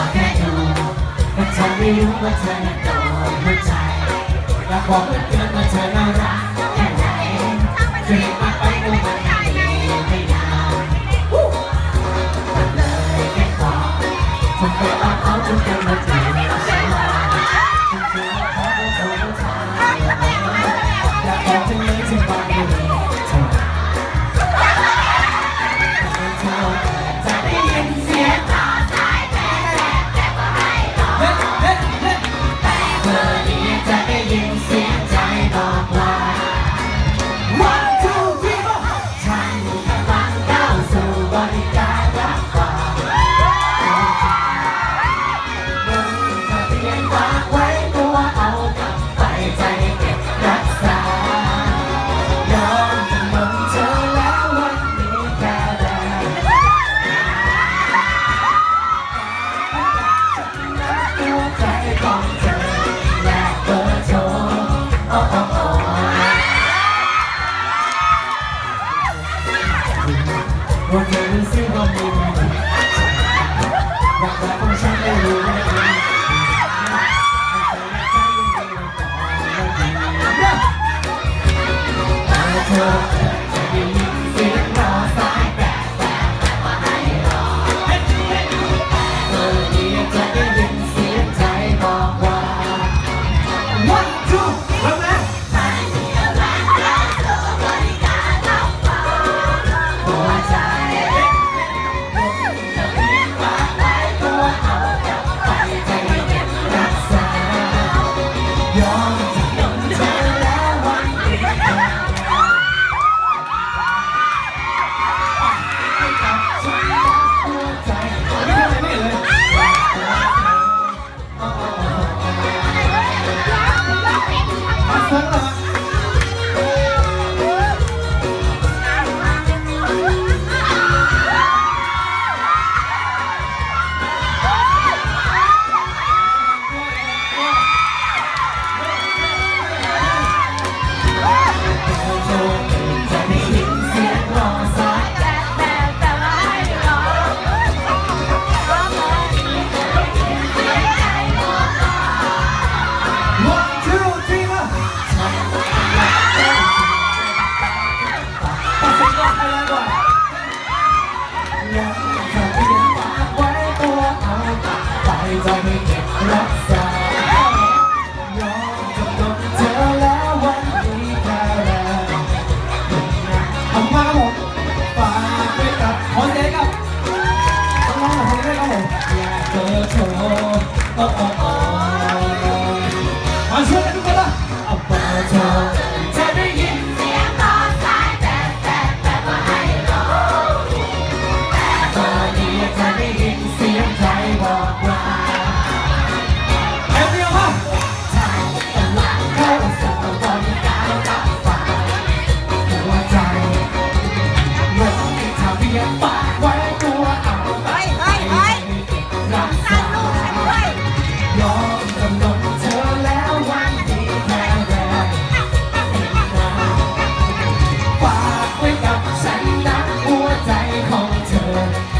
อกแค่ดูว่ฉันไม่รู้ว่าเธอนั้นโดนหัวใจอยากบอกเพื่อนว่าเธอน่ารักแค่ไหน วันนี้ซื้อมาบินอยากรักของฉันไม่รู้ว่าจะเธอจะยิเสียงรอสายแปกแปกว่าให้รอเธอนี้จยินเสียงใจบอกว่า one two ยังเธอยัฝากไว้ตัวเอาตัดไปจไม่เก็บรักษายอมจำนนเธอแล้ววันนี้แค่แล้วขมากครัฝากไว้กับขอเสียงกับน้องๆมด้วยครับผมอยากเจอเธอ Bye.